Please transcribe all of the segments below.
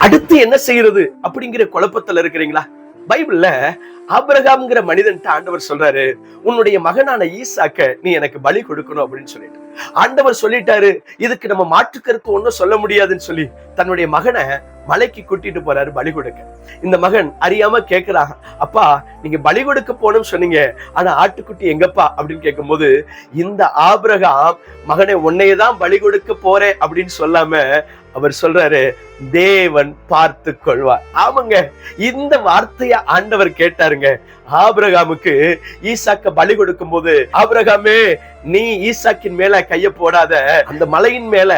அடுத்து என்ன செய்யறது அப்படிங்கிற குழப்பத்துல இருக்கிறீங்களா? பைபிள்ல ஆபிரகாம்ங்கிற மனிதன்ட்டு ஆண்டவர் சொல்றாரு உன்னுடைய மகனான ஈசாக்க நீ எனக்கு பலி கொடுக்கணும் அப்படின்னு சொல்லிட்டு. ஆண்டவர் சொல்லிட்டாரு இதுக்கு நம்ம மாற்றுக்கருக்கு ஒண்ணும் சொல்ல முடியாதுன்னு சொல்லி தன்னுடைய மகனை மலைக்கு கூட்டிட்டு போறாரு பலி கொடுக்க. இந்த மகன் அறியாம கேக்குறாங்க அப்பா நீங்க பலி கொடுக்க போகணும்னு சொன்னீங்க. ஆனா ஆட்டுக்குட்டி எங்கப்பா? அப்படின்னு கேட்கும்போது இந்த ஆபிரகாம் மகனை உன்னையே தான் பலி கொடுக்க போறேன் அப்படின்னு சொல்லாம அவர் சொல்றாரு தேவன் பார்த்து கொள்வார். ஆமாங்க. இந்த வார்த்தைய ஆண்டவர் கேட்டாருங்க. ஆபிரகாமுக்கு ஈசாக்க பலி கொடுக்கும் போது ஆபிரகாமே நீ ஈசாக்கின் மேல கைய போடாத. அந்த மலையின் மேல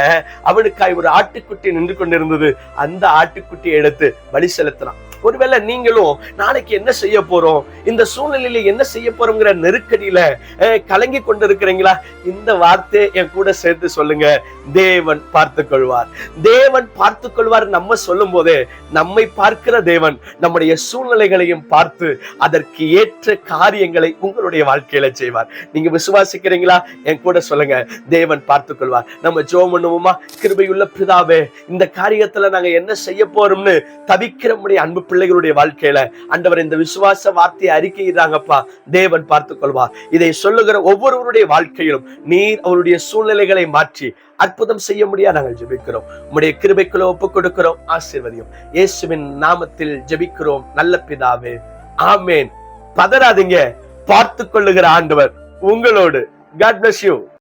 அவனுக்காய் ஒரு ஆட்டுக்குட்டி நின்று கொண்டிருந்தது. அந்த ஆட்டுக்குட்டியை எடுத்து பலி செலுத்தினான். ஒருவேளை நீங்களும் நாளைக்கு என்ன செய்ய போறோம்? இந்த சூழ்நிலையில என்ன செய்ய போறோங்கிற நெருக்கடியில கலங்கி கொண்டிருக்கிறீங்களா? இந்த வார்த்தையை என் கூட சேர்த்து சொல்லுங்க. தேவன் பார்த்து கொள்வார் தேவன் பார்த்து கொள்வார் நம்ம சொல்லும் போதே நம்மை பார்க்கிற தேவன் நம்முடைய சூழ்நிலைகளையும் பார்த்து அதற்கு ஏற்ற காரியங்களை உங்களுடைய வாழ்க்கையில செய்வார். நீங்க விசுவாசிக்கிறீங்களா? இருக்கிறீங்களா என் கூட சொல்லுங்க. தேவன் பார்த்து கொள்வார் நம்ம ஜோம் பண்ணுவோமா? கிருபையுள்ள பிதாவே இந்த காரியத்துல நாங்க என்ன செய்ய போறோம்னு தவிக்கிற நம்முடைய அன்பு பிள்ளைகளுடைய வாழ்க்கையில அண்டவர் இந்த விசுவாச வார்த்தையை அறிக்கையிடுறாங்கப்பா. தேவன் பார்த்து கொள்வார் இதை சொல்லுகிற ஒவ்வொருவருடைய வாழ்க்கையிலும் நீர் அவருடைய சூழ்நிலைகளை மாற்றி அற்புதம் செய்ய முடியாது. நாங்கள் ஜெபிக்கிறோம். உம்முடைய கிருபைக்குள்ள ஒப்பு கொடுக்கிறோம் ஆசீர்வதியும். இயேசுவின் நாமத்தில் ஜெபிக்கிறோம். நல்ல பிதாவே ஆமேன். பதறாதீங்க. பார்த்து கொள்ளுகிற ஆண்டவர் உங்களோடு God bless you.